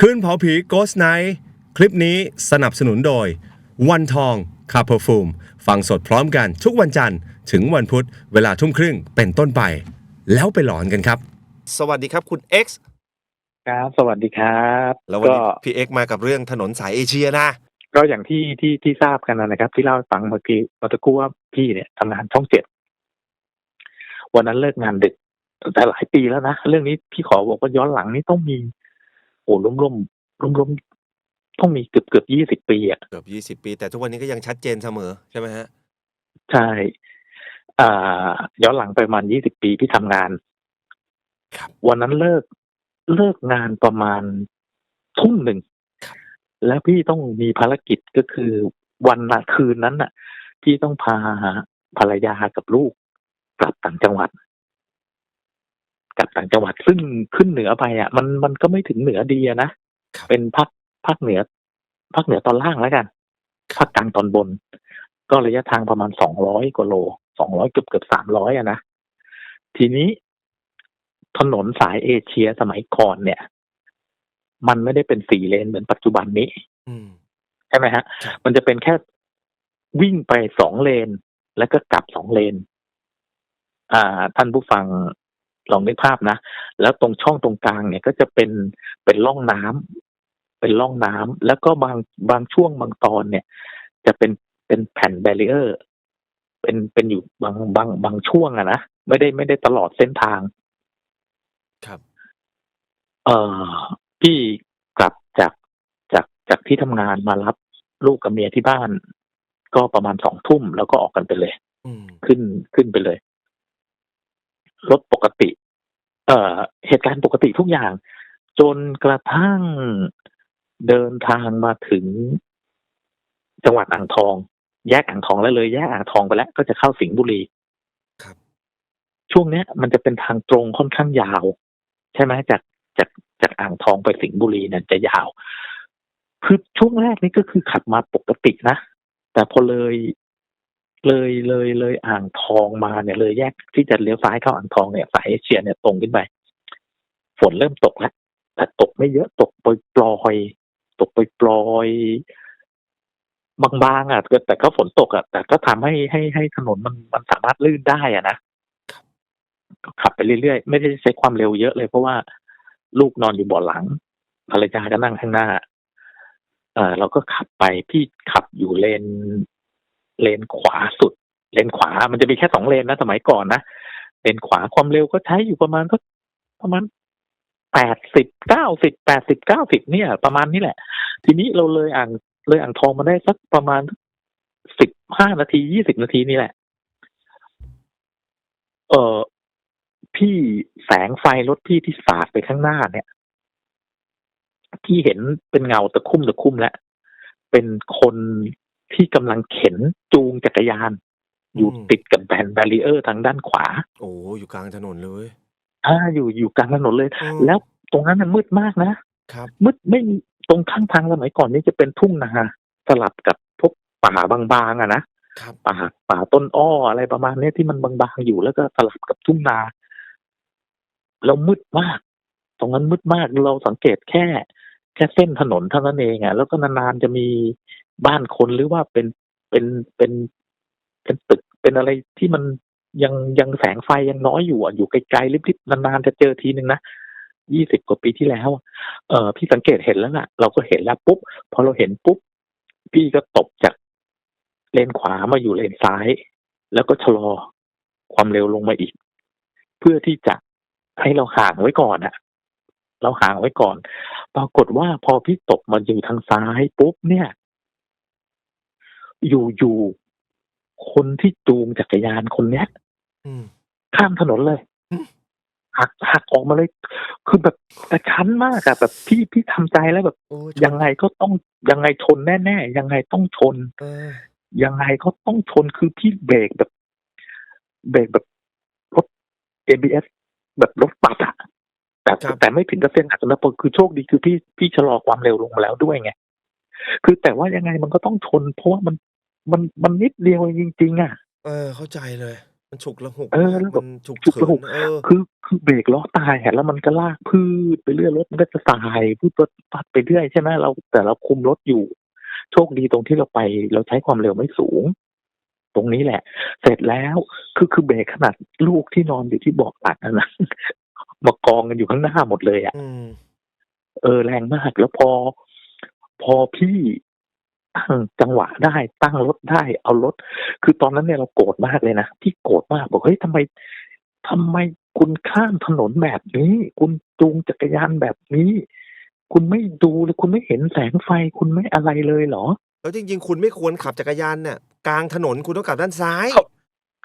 คืนเผาผี Ghost Night คลิปนี้สนับสนุนโดย วันทองคาเพอร์ฟูมฟังสดพร้อมกันทุกวันจันทร์ถึงวันพุธเวลาทุ่มครึ่งเป็นต้นไป แล้วไปหลอนกันครับ สวัสดีครับคุณ X ครับ สวัสดีครับแล้ววันก็นี้พี่ X มากับเรื่องถนนสายเอเชียนะ ก็อย่างที่ที่ที่ทราบกันนะครับ ที่เล่าให้ฟังเมื่อกี้เมื่อตะกครู่ว่าพี่เนี่ยทำงานช่องเจ็ดวันนั้นเลิกงานดึกแต่หลายปีแล้วนะ เรื่องนี้พี่ขอบอกว่าย้อนหลังนี่ต้องมี โอ้ร่วมร่วมร่วมร่วมต้องมีเกือบเกือบยี่สิบปีอะเกือบ20ปี แต่ทุกวันนี้ก็ยังชัดเจนเสมอใช่ไหมฮะ ใช่ อ่า ย้อนหลังไปประมาณยี่สิบปีที่ทำงาน ครับ วันนั้นเลิกเลิกงานประมาณทุ่มหนึ่งครับแล้วพี่ต้องมีภารกิจก็คือวันน่ะคืนนั้นน่ะ พี่ต้องพาภรรยากับลูกกลับต่างจังหวัด กลับต่างจังหวัดซึ่งขึ้นเหนือไปอะ มันมันก็ไม่ถึงเหนือดีอะนะครับเป็นภาคภาคเหนือภาคเหนือตอนล่างแล้วกันภาคกลางตอนบน ก็ระยะทางประมาณสองร้อยกว่าโลสองร้อยเกือบเกือบสามร้อยอะนะทีนี้ถนนสายเอเชียสมัยก่อนเนี่ย มันไม่ได้เป็นสี่เลนเหมือนปัจจุบันนี้อืมใช่ไหมฮะครับมันจะเป็นแค่วิ่งไปสองเลน แล้วก็กลับสองเลน อ่า ท่านผู้ฟัง ลองนึกภาพนะ แล้วตรงช่องตรงกลางเนี่ยก็จะเป็นเป็นร่องน้ำเป็นร่องน้ำแล้วก็บางบางช่วงบางตอนเนี่ย จะเป็นเป็นแผ่นแบรีเออร์เป็นเป็นอยู่บางบางบางช่วงอะนะไม่ได้ไม่ได้ตลอดเส้นทาง ครับ เอ่อพี่กลับจากจากจากที่ทำงานมารับลูกกับเมียที่บ้าน ก็ประมาณสองทุ่มแล้วก็ออกกันไปเลยอืมขึ้นขึ้นไปเลย รถปกติ เอ่อ เหตุการณ์ปกติทุกอย่าง จนกระทั่งเดินทางมาถึง จังหวัดอ่างทอง แยกอ่างทองแล้วเลยแยกอ่างทองไปแล้ว ก็จะเข้าสิงห์บุรีครับ ช่วงเนี้ย มันจะเป็นทางตรงค่อนข้างยาว ใช่ไหมจากจากจากอ่างทองไปสิงห์บุรีเนี่ยจะยาวคือช่วงแรกนี่ก็คือขับมาปกตินะแต่พอเลย เลยเลยเลยอ่างทองมาเนี่ยเลยแยกที่จะเลี้ยวซ้ายเข้าอ่างทองเนี่ยสายเอเชียเนี่ยตรงขึ้นไป ฝนเริ่มตกแล้วแต่ตกไม่เยอะตกปปลอยตกปปลอยบางๆอะแต่ก็ฝนตกอะ แต่ก็ทำให้ให้ให้ถนนมันมันสามารถลื่นได้อะนะก็ขับไปเรื่อยๆ ไม่ได้ใช้ความเร็วเยอะเลย เพราะว่าลูกนอนอยู่เบาะหลังภรรยาก็นั่งข้างหน้า เออเราก็ขับไปพี่ขับอยู่เลน เลนขวาสุด เลนขวามันจะมีแค่สองเลนนะสมัยก่อนนะเลนขวาความเร็วก็ใช้อยู่ประมาณก็ประมาณแปดสิบเก้าสิบแปดสิบเก้าสิบเนี่ย ประมาณนี้แหละ ทีนี้เราเลยอ่างเลยอ่างทองมาได้สักประมาณสิบห้านาทียี่สิบนาทีนี่แหละ เออพี่แสงไฟรถพี่ที่สาดไปข้างหน้าเนี่ย ที่เห็นเป็นเงาตะคุ่มตะคุ่มแล้วเป็นคน ที่กำลังเข็นจูงจักรยาน อยู่อืม ติดกับแผ่นแบรีเออร์ทางด้านขวาโอ้อยู่กลางถนนเลย อ่าอยู่อยู่กลางถนนเลย อืม แล้วตรงนั้นมันมืดมากนะ ครับ มืดไม่มีตรงข้างทางสมัยก่อนนี่จะเป็นทุ่งนาสลับกับพวกป่าบางๆอะนะครับ ป่าป่าต้นอ้ออะไรประมาณเนี้ยที่มันบางๆอยู่แล้วก็สลับกับทุ่งนา แล้วมืดมาก ตรงนั้นมืดมากเราสังเกตแค่ แค่เส้นถนนเท่านั้นเองอะแล้วก็นานๆจะมี บ้านคนหรือว่าเป็นเป็นเป็นเป็นตึกเป็นอะไรที่มันยังยังแสงไฟยังน้อยอยู่อะอยู่ไกลๆลิบๆนานๆจะเจอทีหนึ่งนะยี่สิบกว่าปีที่แล้วเออพี่สังเกตเห็นแล้วล่ะ เราก็เห็นแล้วปุ๊บพอเราเห็นปุ๊บ พี่ก็ตบจากเลนขวามาอยู่เลนซ้าย แล้วก็ชะลอความเร็วลงมาอีก เพื่อที่จะให้เราห่างไว้ก่อนอะเราห่างไว้ก่อน ปรากฏว่าพอพี่ตกมาอยู่ทางซ้ายปุ๊บเนี่ย อยู่อยู่คนที่จูงจักรยานคนเนี้ยอืมข้ามถนนเลยอืมหักหักออกมาเลย คือแบบกระชั้นมากอะแบบพี่พี่ทำใจแล้วแบบโอ้ยังไงก็ต้องยังไงชนแน่ๆยังไงต้องชนเออยังไงก็ต้องชนคือพี่เบรกแบบ เบรกแบบรถ ABS แบบรถปัดอะแต่ครับแต่ไม่ถึงกับเส้นอัตนะคือโชคดีคือพี่พี่ชะลอความเร็วลงมาแล้วด้วยไง คือแต่ว่ายังไงมันก็ต้องชน เพราะว่ามัน มัน มันนิดเดียวจริง ๆ อะ เออ เข้าใจเลย มันฉุกละหุกเออ มาก แล้วแบมับนฉุกฉุกเฉิละหุน กเออ คือ คือเบรกล้อตายอะแล้วมันก็ลากพืดไปเรื่อย รถมันก็จะสายพืดปัดไปเรื่อย ใช่ไหม เรา แต่เราคุมรถอยู่ โชคดีตรงที่เราไป เราใช้ความเร็วไม่สูง ตรงนี้แหละ เสร็จแล้ว คือ คือเบรกขนาดลูกที่นอนอยู่ที่เบาะหลังนั่นนะ มากองกันอยู่ข้างหน้าหมดเลยอะ อืม เออ แรงมาก แล้วพอ พอพี่ตั้งจังหวะได้ตั้งรถได้เอารถ คือตอนนั้นเนี่ยเราโกรธมากเลยนะพี่โกรธมากบอกเฮ้ยทำไมทำไมคุณข้ามถนนแบบนี้ คุณจูงจักรยานแบบนี้ คุณไม่ดูเลยคุณไม่เห็นแสงไฟคุณไม่อะไรเลยเหรอ แล้วจริง ๆ คุณไม่ควรขับจักรยานเนี่ยกลางถนนคุณต้องขับด้านซ้าย เขา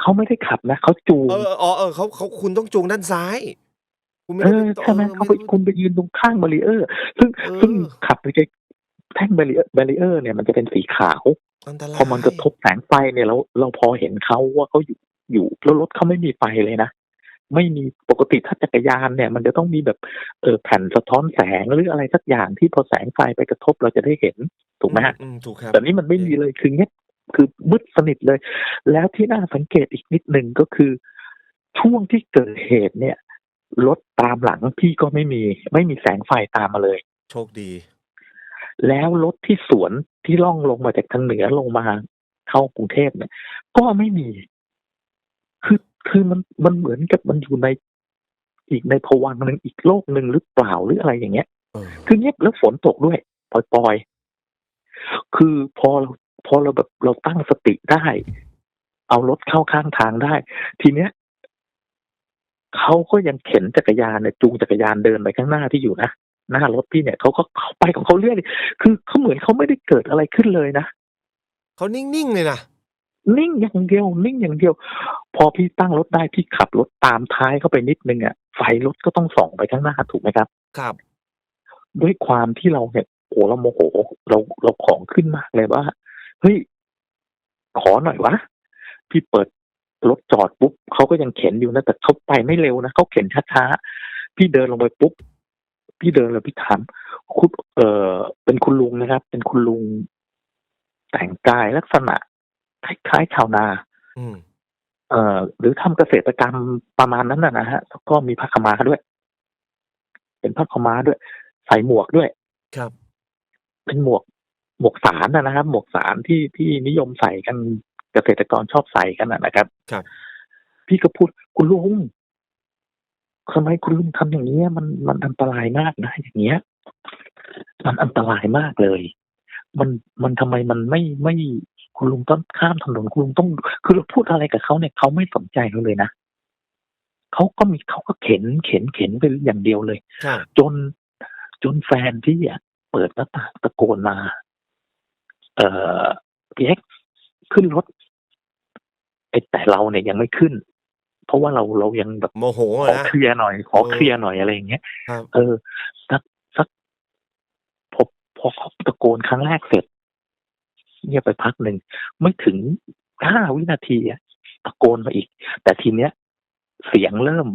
เขาไม่ได้ขับนะเขาจูง เอออ๋อเออเขาเขาคุณต้องจูงด้านซ้าย คุณไม่เอได้อปใช่ไหมออเขาไปม่ด้คุณไปยืนตรงข้างบารีเออร์ ซึ่งเออ ซึ่งขับไปไกล แท่งบารีเออร์บารีเออร์เนี่ยมันจะเป็นสีขาวอันตรายพอมันกระทบแสงไฟเนี่ยเราเราพอเห็นเขาว่าเขาอยู่อยู่แล้วรถเขาไม่มีไฟเลยนะไม่มีปกติถ้าจักรยานเนี่ย มันจะต้องมีแบบเออแผ่นสะท้อนแสงหรืออะไรสักอย่างที่พอแสงไฟไปกระทบเราจะได้เห็นถูกไหมฮะอืมถูกครับแต่นี้มันไม่มีเลยคือเงี้ยคือมืดสนิทเลย แล้วที่น่าสังเกตอีกนิดหนึ่งก็คือ ช่วงที่เกิดเหตุเนี่ยรถตามหลังพี่ก็ไม่มี ไม่มีแสงไฟตามมาเลย โชคดี แล้วรถที่สวนที่ล่องลงมาจากทางเหนือลงมาเข้ากรุงเทพเนี่ย ก็ไม่มี คือคือมันมันเหมือนกับมันอยู่ในอีกในภวังค์หนึ่งอีกโลกหนึ่งหรือเปล่าหรืออะไรอย่างเงี้ยเออคือเงียบแล้วฝนตกด้วยปล่อยๆคือพอเราพอเราแบบเราตั้งสติได้ เอารถเข้าข้างทางได้ ทีเนี้ยเขาก็ยังเข็นจักรยานเนี่ยจูงจักรยานเดินไปข้างหน้าที่อยู่นะ หน้ารถพี่เนี่ยเขาก็เขาไปของเขาเรื่อยคือเขาเหมือนเขาไม่ได้เกิดอะไรขึ้นเลยนะเขานิ่งๆเลยนะนิ่งอย่างเดียว นิ่งอย่างเดียว พอพี่ตั้งรถได้พี่ขับรถตามท้ายเข้าไปนิดนึงอะไฟรถก็ต้องส่องไปข้างหน้าถูกไหมครับ ครับ ด้วยความที่เราเนี่ยโอ้เราโมโหเราเราของขึ้นมากเลยว่าเฮ้ยขอหน่อยวะพี่เปิดรถจอดปุ๊บเขาก็ยังเข็นอยู่นะแต่เขาไปไม่เร็วนะเขาเข็นช้าๆพี่เดินลงไปปุ๊บ พี่เดินเลยพี่ถามคุณเออเป็นคุณลุงนะครับ เป็นคุณลุง แต่งกายลักษณะคล้ายๆชาวนาอืมเอ่อ หรือทำเกษตรกรรมประมาณนั้นนะนะฮะแล้วก็มีผ้าขาวม้าด้วย เป็นผ้าขาวม้าด้วย ใส่หมวกด้วย ครับ เป็นหมวกหมวกสารนะนะครับ หมวกสารที่ที่นิยมใส่กันเกษตรกรชอบใส่กันนะนะครับ ครับ พี่ก็พูดคุณลุง ทำไมคุณลุงทำอย่างนี้ยมันมันอันตรายมากนะอย่างเงี้ย มันอันตรายมากเลย มันมันทำไมมันไม่ไม่คุณลุงต้องข้ามถนนคุณลุงต้อง คือเราพูดอะไรกับเขาเนี่ยเขาไม่สนใจเราเลยนะเขาก็มีเขาก็เข็นเข็นเข็นไปอย่างเดียวเลยครับจนจนแฟนพี่อะเปิดหน้าต่างตะโกนมา เอ่อพี่เอ็กซ์ขึ้นรถไอ้แต่เราเนี่ยยังไม่ขึ้น เพราะว่าเราเรายังแบบโมโหขอนะเคลียร์หน่อย ขอเออเคลียร์หน่อยอะไรอย่างเงี้ยครับเออสักสักพอพอเขาตะโกนครั้งแรกเสร็จเงียบไปพักหนึ่งไม่ถึงห้าวินาทีอะตะโกนมาอีก แต่ทีเนี้ย เสียงเริ่ม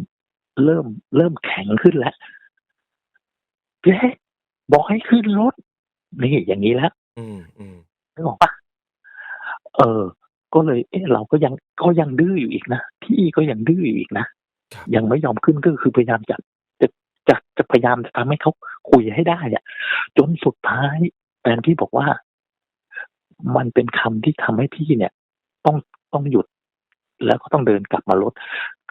เริ่ม เริ่มแข็งขึ้นแล้วเจ๊บอกให้ขึ้นรถนี่อย่างนี้แล้วอืมอืมนึกออกปะเออ ก็เลย เอ๊ะเราก็ยังก็ยังดื้ออยู่อีกนะพี่ก็ยังดื้ออยู่อีกนะครับยังไม่ยอมขึ้นก็คือพยายามจะจะจะจะพยายามจะทำให้เขาคุยให้ได้อะจนสุดท้ายแฟนพี่บอกว่า มันเป็นคำที่ทำให้พี่เนี่ย ต้องต้องหยุด แล้วก็ต้องเดินกลับมารถ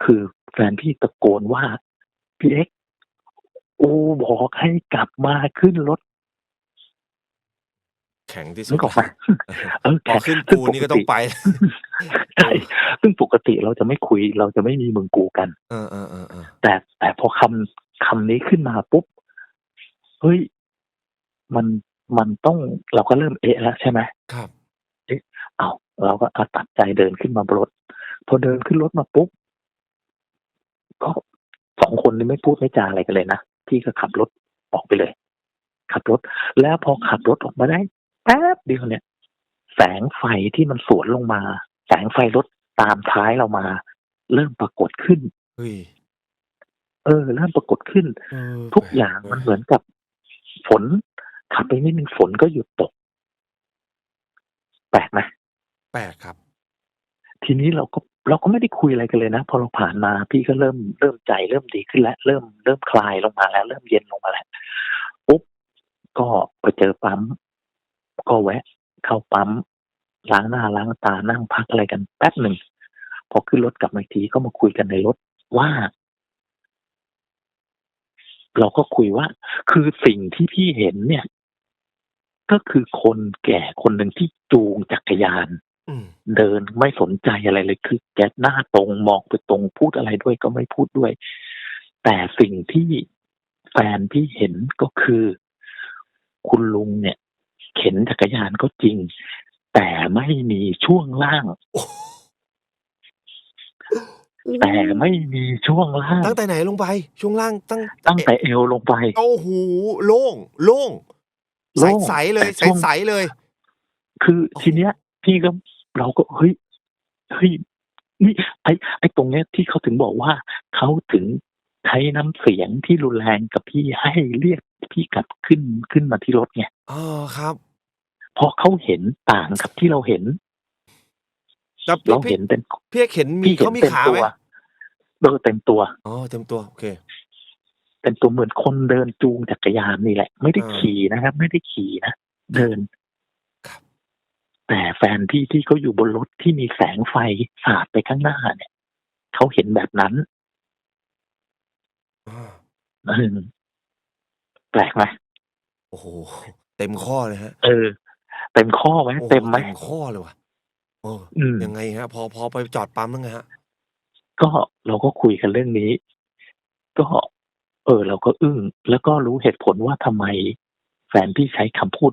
คือแฟนพี่ตะโกนว่าพี่เอ็กซ์อูบอกให้กลับมาขึ้นรถแข็งที่สุนึดกออกไหมเออพอแข็งขึ้นซึ่กูปนี่ก็ต้องไปใช่ซึ่งปกติเราจะไม่คุยเราจะไม่มีมึงกูกัน เออเออเออเออแต่แต่พอคำคำนี้ขึ้นมาปุ๊บเฮ้ยมันมันต้องเราก็เริ่มเอะแล้วใช่ไหมครับเอาเราก็เอาตัดใจเดินขึ้นมาบนรถพอเดินขึ้นรถมาปุ๊บก็สองคนนี้ไม่พูดไม่จาอะไรกันเลยนะพี่ก็ขับรถออกไปเลย ขับรถ แล้วพอขับรถออกมาได้ แป๊บเดียวเนี่ย แสงไฟที่มันสวนลงมา แสงไฟรถตามท้ายเรามา เริ่มปรากฏขึ้นเฮ้ยเออ เริ่มปรากฏขึ้นเออทุกอย่างมันเหมือนกับฝนขับไปนิดนึงฝนก็หยุดตก แปลกไหมแปลกครับ ทีนี้เราก็เราก็ไม่ได้คุยอะไรกันเลยนะ พอเราผ่านมาพี่ก็เริ่มเริ่มใจเริ่มดีขึ้นแล้ว เริ่มเริ่มคลายลงมาแล้ว เริ่มเย็นลงมาแล้วปุ๊บก็ไปเจอปั๊ม ก็แวะเข้าปั๊มล้างหน้าล้างตานั่งพักอะไรกันแป๊บหนึ่งพอขึ้นรถกลับมาอีกทีก็มาคุยกันในรถว่า เราก็คุยว่า คือสิ่งที่พี่เห็นเนี่ย ก็คือคนแก่คนหนึ่งที่จูงจักรยานอืมเดินไม่สนใจอะไรเลยคือ แกหน้าตรงมองไปตรงพูดอะไรด้วยก็ไม่พูดด้วย แต่สิ่งที่แฟนพี่เห็นก็คือ คุณลุงเนี่ย เข็นจักรยานก็จริง แต่ไม่มีช่วงล่าง แต่ไม่มีช่วงล่าง ตั้งแต่ไหนลงไป ช่วงล่างตั้งตั้งแต่เอวลงไปโอ้โหโล่ง โล่งโล่ใสงใสๆเลยแต่ใสช่วงใสๆเลย คือทีเนี้ย พี่ก็เราก็เฮ้ยเฮ้ยนี่ไอไอตรงเนี้ยที่เขาถึงบอกว่าเขาถึงใช้น้ำเสียงที่รุนแรงกับพี่ให้เรียกพี่กลับขึ้นขึ้นมาที่รถไงอ๋อครับ เพราะเขาเห็นต่างกับที่เราเห็นแต่เราพี่เห็นเป็นพี่เห็นมีพี่เห็นเขามีเต็มขาตัไหวมเออเต็มตัว อ๋อเต็มตัวโอเคเต็มตัวเหมือนคนเดินจูงจักรยานนี่แหละ ไม่ได้อ่าขี่นะครับ ไม่ได้ขี่นะเดินครับ แต่แฟนพี่ที่เขาอยู่บนรถที่มีแสงไฟสาดไปข้างหน้าเนี่ยเขาเห็นแบบนั้นอ่าเออแปลกไหมโอ้โหเต็มข้อเลยฮะ เออ เต็มข้อไหม โอ้โเต็มไหม เต็มข้อเลยว่ะโอ้อืม ยังไงฮะ พอพอไปจอดปั๊มแล้วไงฮะ ก็เราก็คุยกันเรื่องนี้ ก็ เออ เราก็อึ้งแล้วก็รู้เหตุผลว่าทำไม แฟนพี่ใช้คำพูด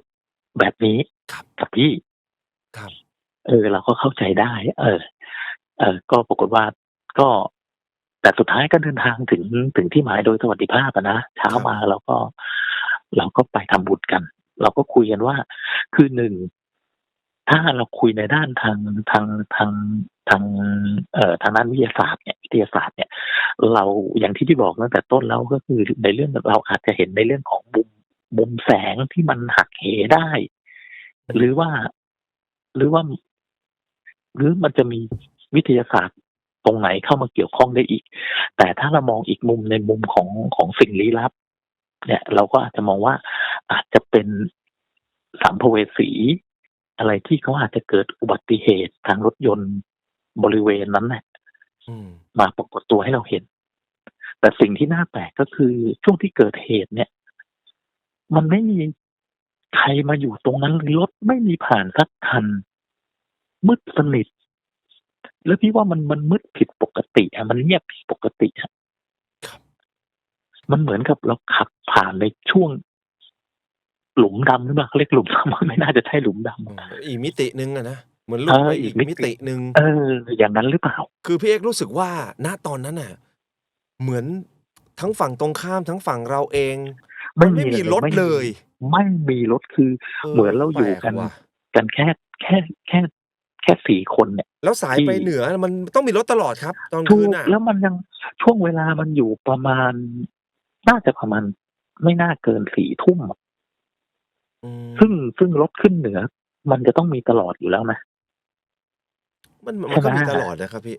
แบบนี้ครับ กับพี่ ครับ เออ เราก็เข้าใจได้ เออ เออก็ปรากฏว่าก็ แต่สุดท้ายก็เดินทางถึงถึงที่หมายโดยสวัสดิภาพอะนะเช้ามาเราก็ เราก็ไปทำบุญกัน เราก็คุยกันว่า คือหนึ่งถ้าเราคุยในด้านทางทางทางทางเอ่อทางด้านวิทยาศาสตร์เนี่ยวิทยาศาสตร์เนี่ย เราอย่างที่ที่บอกตั้งแต่ต้นแล้วก็คือในเรื่องเราอาจจะเห็นในเรื่องของมุมมุมแสงที่มันหักเหได้ หรือว่าหรือว่า หรือมันจะมีวิทยาศาสตร์ตรงไหนเข้ามาเกี่ยวข้องได้อีก แต่ถ้าเรามองอีกมุมในมุมของของสิ่งลี้ลับ เนี่ย เราก็อาจจะมองว่า อาจจะเป็นสัมภเวสี อะไรที่เขาอาจจะเกิดอุบัติเหตุทางรถยนต์บริเวณนั้นแหละอืมมาปรากฏตัวให้เราเห็น แต่สิ่งที่น่าแปลกก็คือช่วงที่เกิดเหตุเนี่ย มันไม่มีใครมาอยู่ตรงนั้นเลยรถไม่มีผ่านสักคัน มืดสนิท แล้วพี่ว่ามันมันมืดผิดปกติอะมันเงียบผิดปกติอะครับมันเหมือนกับเราขับผ่านในช่วง หลุมดำหรือเปล่าเขาเรียกหลุมดำไม่น่าจะใช่หลุมดำอืมอีกมิติหนึงอะนะเหมือนลุเอกอไปอีอีกกมิมิติติหนึ่งเออ อย่างนั้นหรือเปล่า คือพี่เอกรู้สึกว่าณตอนนั้นน่ะ เหมือนทั้งฝั่งตรงข้ามทั้งฝั่งเราเอง มันไม่มีรถเลย ไม่มีรถคือ เหมือนเราอยู่กันแปลว่ะกันแค่แค่แค่แค่สี่คนเนี่ย แล้วสายไปที่เหนือมันต้องมีรถตลอดครับ ตอนถูคืนกน่ะแล้วมันยังช่วงเวลามันอยู่ประมาณ น่าจะประมาณ ไม่น่าเกินสี่ทุ่มอะอืม ซึ่งซึ่งรถขึ้นเหนือ มันจะต้องมีตลอดอยู่แล้วนะมันมันใช่ก็ไหมมีตลอดนะครับพี่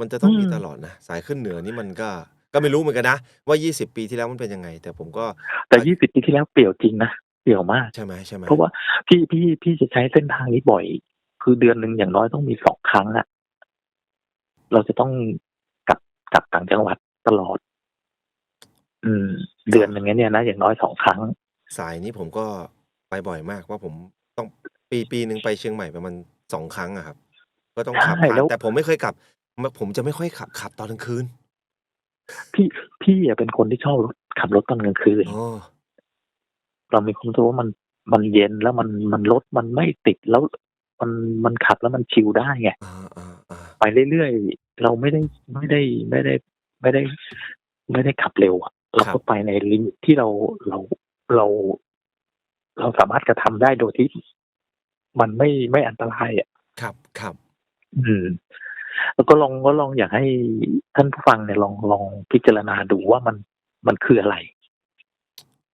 มันจะต้องมีอืมตลอดนะ สายขึ้นเหนือนี่มันก็ ก็ไม่รู้เหมือนกันนะ ว่า 20 ปีที่แล้วมันเป็นยังไง แต่ผมก็แต่ยี่สิบปีที่แล้วเปลี่ยวจริงนะเปลี่ยวมาก ใช่ไหมใช่ไหมเพราะว่าพี่พี่พี่จะใช้เส้นทางนี้บ่อย คือเดือนหนึ่งอย่างน้อยต้องมีสองครั้งอะเราจะต้องกลับกลับต่างจังหวัดตลอด อืม เดือนหนึ่งเนี่ยนะอย่างน้อยสองครั้ง สายนี้ผมก็ ไปบ่อยมากว่าผมต้อง ปี ปีหนึ่งไปเชียงใหม่ประมาณสองครั้งอะครับ ก็ต้องขับใช่ผ่านแล้ว แต่ผมไม่เคยขับผมจะไม่ค่อยขับ ขับตอนกลางคืน พี่ พี่อะเป็นคนที่ชอบรถ ขับรถตอนกลางคืน อ๋อ เรามีความรู้สึกว่ามัน มันเย็น แล้วมัน มันรถมันไม่ติด แล้วมัน มันขับแล้วมันชิลได้ไงอ่าอ่าอ่าไปเรื่อย ๆ เราไม่ได้ ไม่ได้ ไม่ได้ ไม่ได้ ไม่ได้ขับเร็วอะ เราก็ไปในลิมิตที่เรา เรา เรา เราสามารถกระทำได้โดยที่ มันไม่ไม่อันตรายอะ ครับครับ อืม แล้วก็ลองก็ลองอยากให้ท่านผู้ฟังเนี่ยลองลองพิจารณาดูว่ามันมันคืออะไร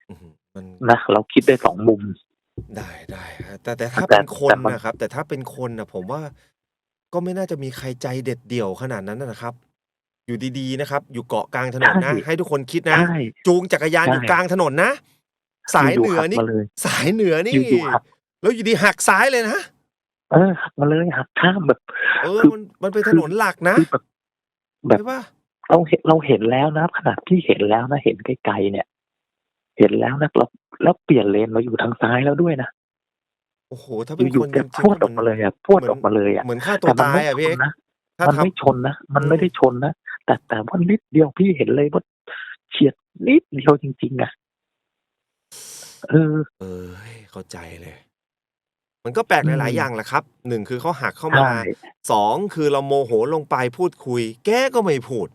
อือหือมันนะเราคิดได้สองมุม ได้ได้ฮะแต่แต่ถ้าแต่เป็นคนแต่มันนะครับ แต่ถ้าเป็นคนนะผมว่าก็ไม่น่าจะมีใครใจเด็ดเดี่ยวขนาดนั้นนะนะครับ อยู่ดีๆนะครับ อยู่เกาะกลางถนนนะใช่ให้ทุกคนคิดนะใช่จูงจักรยานใช่อยู่กลางถนนนะ สายเหนืออยู่ๆหักนี่มาเลยสายเหนือนี่อยู่ๆหักแล้วอยู่ดีหักซ้ายเลยนะเออหักมาเลยหักข้ามแบบ เออคือมันมันเป็นถนนหลักนะคือแบบแบบใช่ปะเราเห็นเราเห็นแล้วนะขนาดที่เห็นแล้วนะเห็นไกลๆเนี่ย เห็นแล้วนะเราแล้วเปลี่ยนเลนมาอยู่ทางซ้ายแล้วด้วยนะโอ้โหถ้าเป็นอคยู่นๆจแกริงพรวดๆออกมาเลยอะพรวดออกมาเลยอะเหมือนฆ่าตัวแต่มันตายไม่อะชพี่นเอ็กซ์นะถ้ามันทำไม่ชนนะมันอืมไม่ได้ชนนะแต่แต่ว่านิดเดียวพี่เห็นเลยว่าเฉียดนิดเดียวจริงๆอะ เออ เออเข้าใจเลย มันก็แปลกอืมหลาย ๆ อย่างแหละครับหนึ่งคือเขาหักเข้ามาใช่สองคือเราโมโหลงไปพูดคุย แกก็ไม่พูด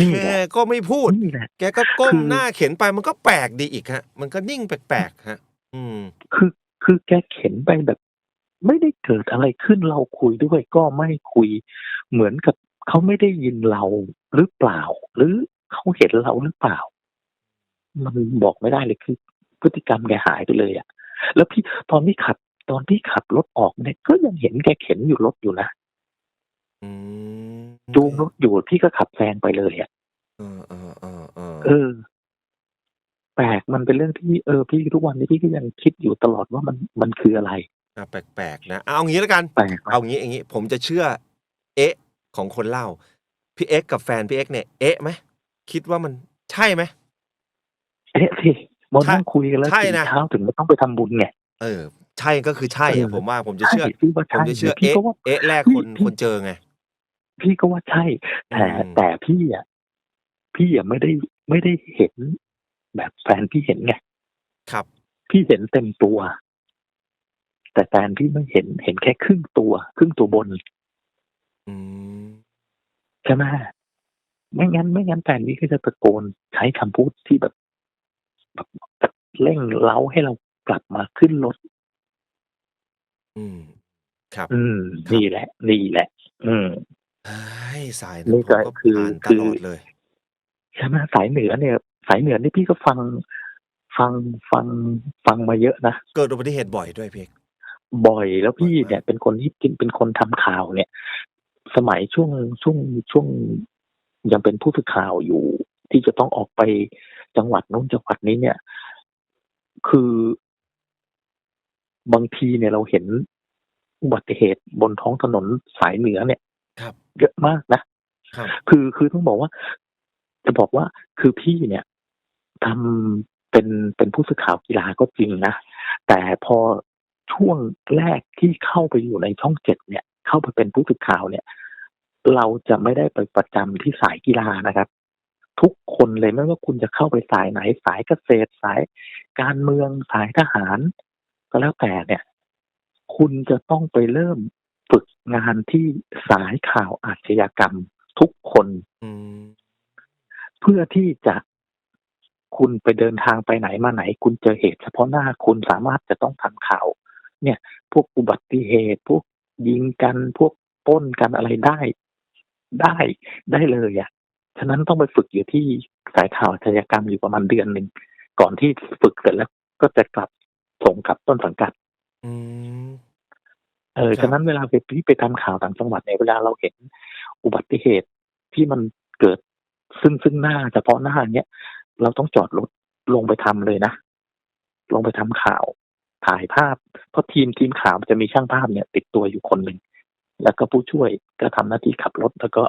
นี่แกแหละ ก็ไม่พูด นี่แหละ แกก็ก้มคือ หน้าเข็นไป มันก็แปลกดีอีกฮะมันก็นิ่งแปลกๆฮะอืม คือ คือแกเข็นไปแบบ ไม่ได้เกิดอะไรขึ้น เราคุยด้วยก็ไม่คุย เหมือนกับเขาไม่ได้ยินเราหรือเปล่า หรือเขาเห็นเราหรือเปล่า มันบอกไม่ได้เลย คือ พฤติกรรมแกหายไปเลยอะ่ะ แล้วพี่ตอนที่ขับ ตอนที่ขับรถออกเนี่ยก็ยังเห็นแกเข็นอยู่รถอยู่นะอืมจูงรถอยู่พี่ก็ขับแซงไปเลยอะ่ะเออเออเออเออเออแปลกมันเป็นเรื่องที่เออพี่ทุกวันนี้พี่ก็ยังคิดอยู่ตลอดว่ามันมันคืออะไรอะแปลกๆนะเอางี้แล้วกันแปลกไหมเอางี้อย่างงี้ผมจะเชื่อ เอ๊ะ ของคนเล่าพี่เอ็กซ์กับแฟนพี่เอ็กซ์เนี่ยเอ๊ะไหมคิดว่ามันใช่ไหมเอ๊ะพี่ มนใช่นั่งคุยกันแล้วใช่ถึงนะ เช้าถึงไม่ต้องไปทำบุญไง เออ ใช่ก็คือใช่อะเออ ผมว่าผมจะเชื่อใช่พี่ว่าผมใช่จะเชื่อ พี่เอ๊ะก็ว่า เอ๊ะแรกพี่คนพี่ คนเจอไง พี่ก็ว่าใช่ แต่อืม แต่พี่อะพี่อะไม่ได้ไม่ได้เห็น แบบแฟนพี่เห็นไงครับ พี่เห็นเต็มตัว แต่แฟนพี่ไม่เห็นเห็นแค่ครึ่งตัว ครึ่งตัวบนอืม ใช่ไหมไม่งั้น ไม่งั้นแฟนพี่ก็จะตะโกนใช้คำพูดที่แบบ แบบเร่งเล้าให้เรากลับมาขึ้นรถ อืม ครับ อืม ครับนี่แหละ นี่แหละ อืม เฮ้ยสายนี่เนี่ยผมก็ก็คือผ่านตคือลอดเลย ใช่ไหมสายเหนือเนี่ย สายเหนือนี่พี่ก็ฟัง ฟังฟังฟังมาเยอะนะ เกิดอุบัติเหตุบ่อยด้วยพี่เอกบ่อยแล้วพี่บ่อยมากเนี่ยเป็นคนที่เป็นเป็นคนทำข่าวเนี่ย สมัยช่วงช่วงช่วงยังเป็นผู้สื่อข่าวอยู่ ที่จะต้องออกไป จังหวัดนู้นจังหวัดนี้เนี่ย คือบางทีเนี่ยเราเห็นอุบัติเหตุบนท้องถนนสายเหนือเนี่ยครับเยอะมากนะครับคือคือต้องบอกว่า จะบอกว่าคือพี่เนี่ยทำเป็นเป็นผู้สื่อข่าวกีฬาก็จริงนะแต่พอช่วงแรกที่เข้าไปอยู่ในช่องเจ็ดเนี่ย เข้าไปเป็นผู้สื่อข่าวเนี่ย เราจะไม่ได้ไปประจำที่สายกีฬานะครับ ทุกคนเลยไม่ว่าคุณจะเข้าไปสายไหนสายเกษตรสายการเมืองสายทหาร ก็แล้วแต่เนี่ย คุณจะต้องไปเริ่มฝึกงานที่สายข่าวอาชญากรรมทุกคนอืมเพื่อที่จะคุณไปเดินทางไปไหนมาไหน คุณเจอเหตุเฉพาะหน้าคุณสามารถจะต้องทำข่าว เนี่ย พวกอุบัติเหตุ พวกยิงกันพวกปล้นกันอะไรได้ ได้ได้เลยอะ่ะ ฉะนั้นต้องไปฝึกอยู่ที่สายข่าวอาชญากรรมอยู่ประมาณเดือนหนึ่งก่อนที่ฝึกเสร็จแล้วก็จะกลับส่งกลับต้นสังกัด อืมเออครับฉะนั้นเวลาไปพี่ไปทำข่าวต่างจังหวัดเนี่ยเวลาเราเห็นอุบัติเหตุที่มันเกิดซึ่งซึ่งหน้าเฉพาะหน้าเนี้ยเราต้องจอดรถลงไปทำเลยนะ ลงไปทำข่าวถ่ายภาพ เพราะทีมทีมข่าวมันจะมีช่างภาพเนี่ย ติดตัวอยู่คนหนึ่งแล้วก็ผู้ช่วยก็ทำหน้าที่ขับรถแล้วก็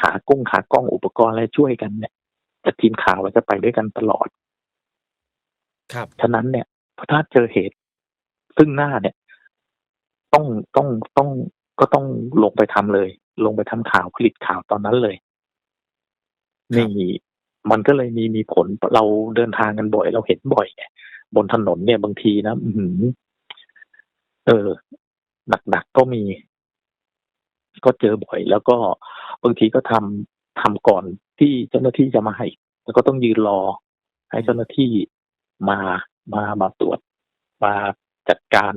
ขากล้องขากล้องอุปกรณ์อะไรช่วยกันเนี่ยแต่ทีมข่าวเราจะไปด้วยกันตลอด ครับ ฉะนั้นเนี่ยพอถ้าเจอเหตุ ซึ่งหน้าเนี่ย ต้องต้องต้องก็ต้องลงไปทำเลย ลงไปทำข่าวผลิตข่าวตอนนั้นเลยครับนี่มันก็เลยมีมีผลเราเดินทางกันบ่อย เราเห็นบ่อยไงบนถนนเนี่ยบางทีนะอือหือเออหนักๆก็มี ก็เจอบ่อย แล้วก็บางทีก็ทำทำก่อนที่เจ้าหน้าที่จะมาให้ แล้วก็ต้องยืนรอ ให้เจ้าหน้าที่มามามาตรวจ มาจัดการ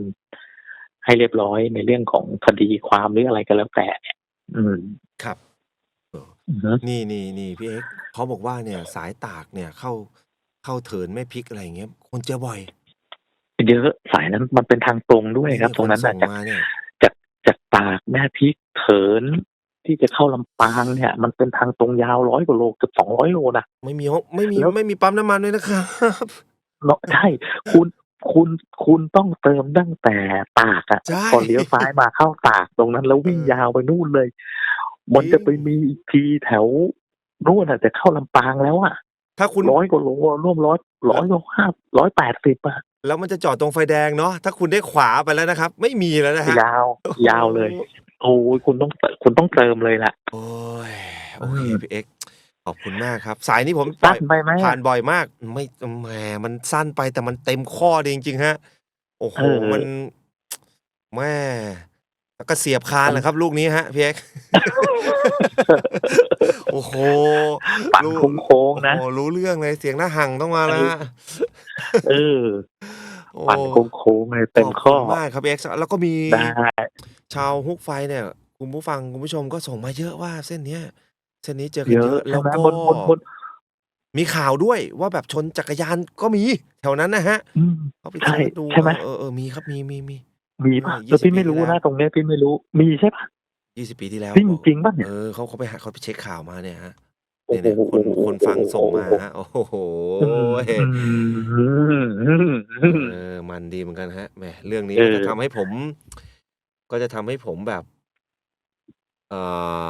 ให้เรียบร้อยในเรื่องของคดีความหรืออะไรก็แล้วแต่เนี่ยอืมครับอือฮึนี่นี่นี่พี่เอ็กซ์เขาบอกว่าเนี่ย สายตากเนี่ยเข้าเข้าเถินไม่พลิกอะไรอย่างเงี้ยคนเจอบ่อยเยอะสายนั้นมันเป็นทางตรงด้วยครับมีตรงนั้นส่น่ะงจาก ตากแม่พริกเถินที่จะเข้าลำปางเนี่ย มันเป็นทางตรงยาวร้อยกว่าโลเกือบสองร้อยโลนะ ไม่มีห้องไม่มีแล้ว ไม่มีปั๊มน้ำมันด้วยนะครับ เนาะใช่คุณคุณคุณต้องเติมตั้งแต่ตากอะใช่ ก่อนเลี้ยวซ้ายมาเข้าตากตรงนั้น แล้ววิ่งเออยาวไปนู่นเลย มันจะไปมีอีกทีแถวนู่นอะจะเข้าลำปางแล้วอะถ้าคุณ ร้อยกว่าโลร่วมร้อยร้อยกว่าห้าร้อยแปดสิบอะ แล้วมันจะจอดตรงไฟแดงเนาะถ้าคุณได้ขวาไปแล้วนะครับ ไม่มีแล้วนะฮะยาว ยาวเลย โอ้ยคุณต้องคุณต้องเติมเลยล่ะ โอ้ยโอเคอืมพี่เอ็กซ์ขอบคุณมากครับ สายนี้ผมปล่สั้อยนไปไหมผ่านบ่อยมาก ไม่แหมมันสั้นไปแต่มันเต็มข้อดีจริงๆฮะ โอ้โหเออ มันแม่ แล้วก็เสียบคานแหละครับ ลูกนี้ฮะพี่เอ็กซ์โอ้โหปั่นรู้โค้งๆนะโอ้โหรู้เรื่องเลยเสียงหน้าหังต้องมาแล้วฮะเออโอ้ปั่นโค้งๆเลยเต็มขข้ออบคุณมากครับพี่เอ็กซ์แล้วก็มีได้ชาวฮุกไฟเนี่ย คุณผู้ฟังคุณผู้ชมก็ส่งมาเยอะว่าเส้นเนี้ยเส้นนี้เจอกันเยเยอะอะแล้วใช่ไหมก็บนบนบนมีข่าวด้วยว่าแบบชนจักรยานก็มี แถวนั้นนะฮะอืมเขาไปใช่เสิร์ชดูใช่ไหมเออเออมีครับมีมีมี มีป่ะเออแต่พี่20ไม่รู้ปีที่แล้นะวตรงเนี้ยพี่ไม่รู้ มีใช่ป่ะยี่สิบปีที่แล้วจริงบอกจริงป่ะเนี่ย เออเขาเขาไปหาเขาไปเช็คข่าวมาเนี่ยฮะโอ้เนี่ยโหเนี่ยคนคนฟังส่งมาฮะโอ้โหอืมอืมอืมอืมเออมันดีเหมือนกันฮะแหมเรื่องนี้เอก็อจะทำให้ผม ก็จะทำให้ผมแบบ เออ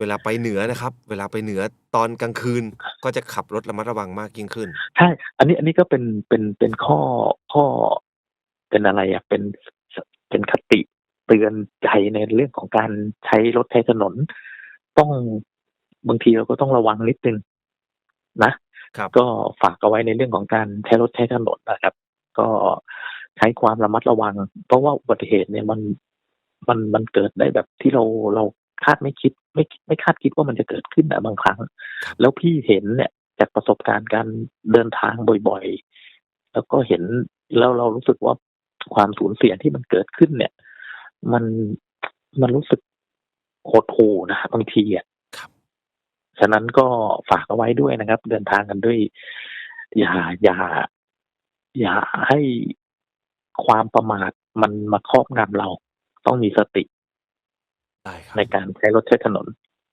เวลาไปเหนือนะครับ เวลาไปเหนือตอนกลางคืน ก็จะขับรถระมัดระวังมากยิ่งขึ้น ใช่ อันนี้อันนี้ก็เป็นเป็นเป็นข้อข้อ เป็นอะไรอะเป็นเป็นคติเตือนใจในเรื่องของการใช้รถใช้ถนน ต้องบางทีเราก็ต้องระวังนิดนึงนะครับก็ฝากเอาไว้ในเรื่องของการใช้รถใช้ถนนนะครับ ก็ใช้ความระมัดระวัง เพราะว่าอุบัติเหตุเนี่ยมันมันมันเกิดได้แบบที่เราเราคาดไม่คิดไม่ไม่คาดคิดว่ามันจะเกิดขึ้นอะบางครั้ง แล้วพี่เห็นเนี่ยจากประสบการณ์การเดินทางบ่อยๆ แล้วก็เห็นแล้วเรารู้สึกว่า ความสูญเสียที่มันเกิดขึ้นเนี่ย มันมันรู้สึกโหดหูนะบางทีอะครับฉะนั้นก็ฝากเอาไว้ด้วยนะครับ เดินทางกันด้วย อย่าอย่า อย่าให้ความประมาทมันมาครอบงำเรา ต้องมีสติได้ครับในการใช้รถใช้ถนน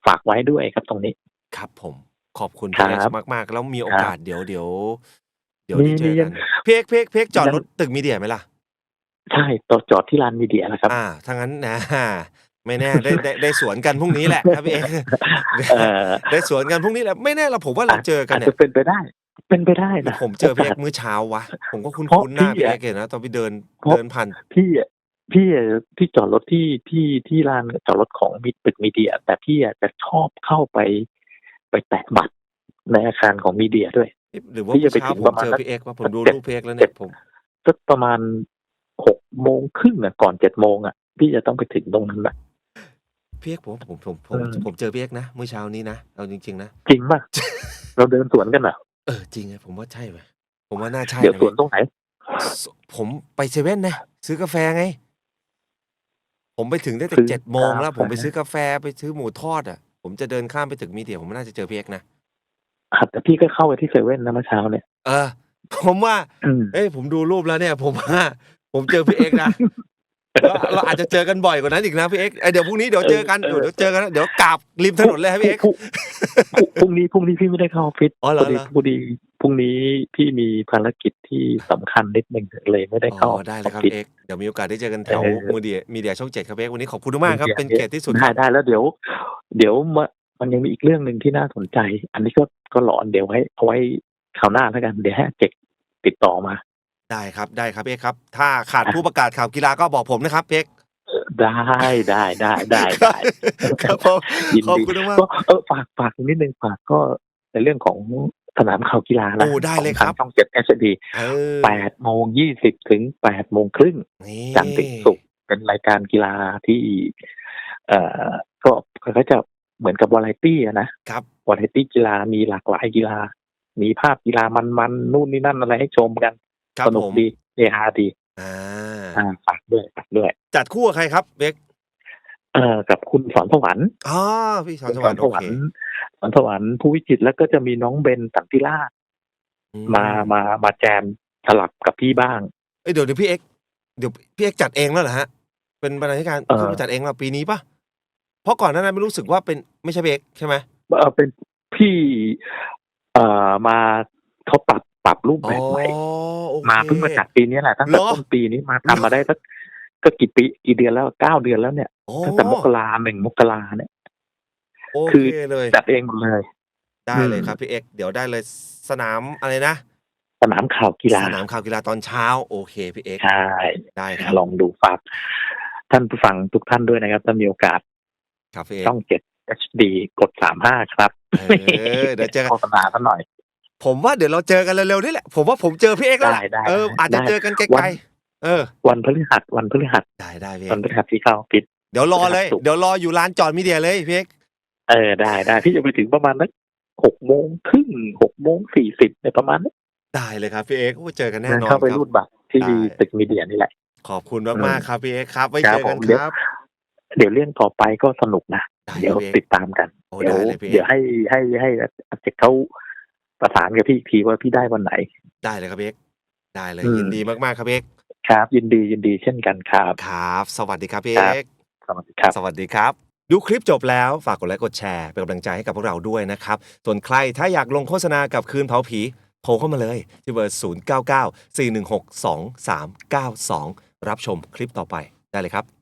ฝากไว้ด้วยครับตรงนี้ ครับ ผมขอบคุณครัพี่บเอ็กซ์มากๆ แล้วมีโอกาสเดี๋ยวเดี๋ยวเดี๋ยวมีได้เจอมียักันงพี่เอ็กซ์พี่เอ็กซ์พี่เอ็กซ์จอดยังรถตึกมีเดียไหมล่ะ ใช่ ต่อจอดที่ลานมีเดียนะครับ อ่าถ้างั้นนะ ไม่แน่ได้ได้ได้สวนกันพรุ่งนี้แหละครับพี่เอ็กซ์เออได้สวนกันพรุ่งนี้แหละไม่แน่เราผมว่าเราเจอกันอาจเนี่จะยเป็นไปได้ เป็นไปได้นะ ผมเจอพี่เอ็กซ์มื้อเช้าวะ ผมก็คุ้นเพราะคุ้นหน้าพี่พี่อะเอ็กซ์เห็นนะตอนพี่เดินเพราะ เดินผ่านพี่อะพี่อะที่จอดรถที่ที่ที่ลานจอดรถของมิตึกมีเดีย แต่พี่อะจะชอบเข้าไป ไปแตะบัตรในอาคารของมีเดียด้วย หรือว่าพี่จะไปเช้าถึงผปมระมาณเจอสักพี่เอ็กซ์ว่าผมดูเจ็ดรูปพี่เอ็กซ์แล้วเนี่ยผม สักประมาณ หกโมงครึ่งอะก่อนเจ็ดโมงอะพี่จะต้องไปถึงตรงนั้นแหละพี่เอ็กซ์ผมผมผมผมอืมผมเจอพี่เอ็กซ์นะเมื่อเช้านี้นะเอาจริงๆนะจริงป่ะเราเดินสวนกันเหรอเออจริงไงผมว่าใช่ไหมผมว่าน่าใช่เดี๋ยวนะสวนตรงไหนพี่ผมไปเซเว่นนะซื้อกาแฟไง ผมไปถึงได้แต่ซื้อเจ็ดโมงแล้วกาแฟผมไปซื้อกาแฟไปซื้อหมูทอดอะ ผมจะเดินข้ามไปถึงมีเดียผมน่าจะเจอพี่เอ็กซ์นะอะแต่พี่ก็เข้าไปที่เซเว่นนะเมื่อเช้าเนี่ย เออ ผมว่าอืมเอ้ยผมดูรูปแล้วเนี่ย ผมว่า ผมเจอพี่เอ็กซ์นะแล้วเราอาจจะเจอกันบ่อยกว่านั้นอีกนะพี่เอ็กซ์เอ้ยเดี๋ยวพรุ่งนี้เดี๋ยวเจอกันเออเดี๋ยวเจอกันนะเดี๋ยวกราบริมถนนเลยครับพี่เอ็กซ์พรุ่งพรุ่งนี้พรุ่งนี้พี่ไม่ได้เข้าออฟฟิศอ๋อเหรพออดีเหรอ พอดีพรุ่งนี้พี่มีภารกิจที่สำคัญนิดนึงเลยไม่ได้เข้าอ๋อได้เลยครับออฟฟิศเอ็กซ์เดี๋ยวมีโอกาสได้เจอกันแถวเออ มีเดียมีเดียช่องเจ็ดครับพี่เอ็กซ์วันนี้ขอบคุณมากครับเป็นเกียรติที่สุดคได้รับ ได้แล้วเดี๋ยว เดี๋ยวมามันยังมีอีกเรื่องหนึ่งที่น่าสนใจ อันนี้ก็ก็หลอนเดี๋ยวไว้เอาไว้คราวหน้าแล้วกันเดี๋ยวให้เจ็กติดต่อมา ได้ครับได้ครับพี่เอ็กซ์ครับ ถ้าขาดผู้ประกาศข่าวกีฬาก็บอกผมนะครับพี่เอ็กซ์ได้ได้ได้ได้ได้ครับผมยินขอบดีคุณมากก็เออฝากฝากนิดนึงฝากก็ในเรื่องของสนามข่าวกีฬานะโอ้ได้เลยครับของทางช่องเจ็ดเอสดีเออแปดโมงยี่สิบถึงแปดโมงครึ่งนี่จันทร์ถึงศุกร์เป็นรายการกีฬาที่ เอ่อก็เขาจะเหมือนกับวาไรตี้อะนะครับวาไรตี้กีฬามีหลากหลายกีฬา มีภาพกีฬามันๆนู่นนี่นั่นอะไรให้ชมกันครับ สนุผกมดีเฮฮาดีอ่าอ่าฝากด้วยฝากด้วย จัดคู่กับใครครับเบ็กเอ่อกับคุณสอนสวรรค์อ๋อพี่สอนคุณสสวอรรนค์สโอวรเครค์สอนสวรรค์ผู้วิจิตรแล้วก็จะมีน้องเบนสันติราชอืมามามาแจมสลับกับพี่บ้างเอ้ยเดี๋ยวเดี๋ยวพี่เอ็กซ์เดี๋ยวพี่เอ็กซ์จัดเองแล้วเหรอฮะไปเป็นบรรณาธิการเอ่อขึ้นมาจัดเองมาปีนี้ปะเพราะก่อนหน้านั้นไม่รู้สึกว่าเป็นไม่ใช่เบกใช่ไหมเออเป็นพี่เอ่อมาเขาปรับ ปรับรูปอ๋แบอบใหม่โอเคมาเพิ่งมาจัดปีนี้แหละตั้งแต่เหรอต้นปีนี้มาทำมาได้สักก็กี่ปีกี่เดือนแล้วเก้าเดือนแล้วเนี่ยโอ้ตั้งแต่มกราหนึ่งมกราเนี่ยโอคือเคเลยจัดเองหมดเลย ได้เลยอืมครับพี่เอกเดี๋ยวได้เลยสนามอะไรนะสนามข่าวกีฬาสนามข่าวกีฬาตอนเช้า โอเคพี่เอกใช่ได้ครับลองดูฝากท่านผู้ฟังทุกท่านด้วยนะครับถ้ามีโอกาสครับพี่เอกช่องเจ็ด HD กดสามห้าครับเออเดี๋ยวเจอกันโฆษณาซะหน่อย ผมว่าเดี๋ยวเราเจอกันเร็วๆนี่แหละ ผมว่าผมเจอพี่เอกแล้วแหละได้ได้เอออาจจะได้เจอกันไกวัลนๆเออ วันพฤหัสวันพฤหัสได้ได้พี่เอวันกพฤหัสที่เข้าออฟฟิศเดี๋ยวรอเลยศุกร์เดี๋ยวรออยู่ร้านจอดมีเดียเลยพี่เอกเออได้ได้พี่จะไปถึงประมาณนักหกโมงครึ่งหกโมงสี่สิบเนี่ยประมาณนี้ได้เลยครับพี่เอกโอ้เจอกันแน่นอนเข้าไปครับรูดบัตรที่ได้ตึกมีเดียนี่แหละ ขอบคุณมากๆครับพี่เอกครับไว้ครัเจบอกันผมเดี๋ยวครับ เดี๋ยวเรื่องต่อไปก็สนุกนะได้เดี๋ยวพี่เอกติดตามกันโอ้เดี๋ยวได้เลยพี่เอกเดี๋ยวให้ให้ให้อาเจกเขา ประสานกับพี่อีกทีว่าพี่ได้วันไหน ได้เลยครับพี่เอกได้เลย อืม ยินดีมากๆครับพี่เอกครับ ยินดียินดีเช่นกันครับ ครับ สวัสดีครับพี่คเอรับ ก สวัสดีครับ สวัสดีครับ ดูคลิปจบแล้วฝากกดไลค์กดแชร์ เป็นกำลังใจให้กับพวกเราด้วยนะครับ ส่วนใครถ้าอยากลงโฆษณากับคืนเผาผีโทรเข้ามาเลย ที่เบอร์ 099 416 2392 รับชมคลิปต่อไปได้เลยครับ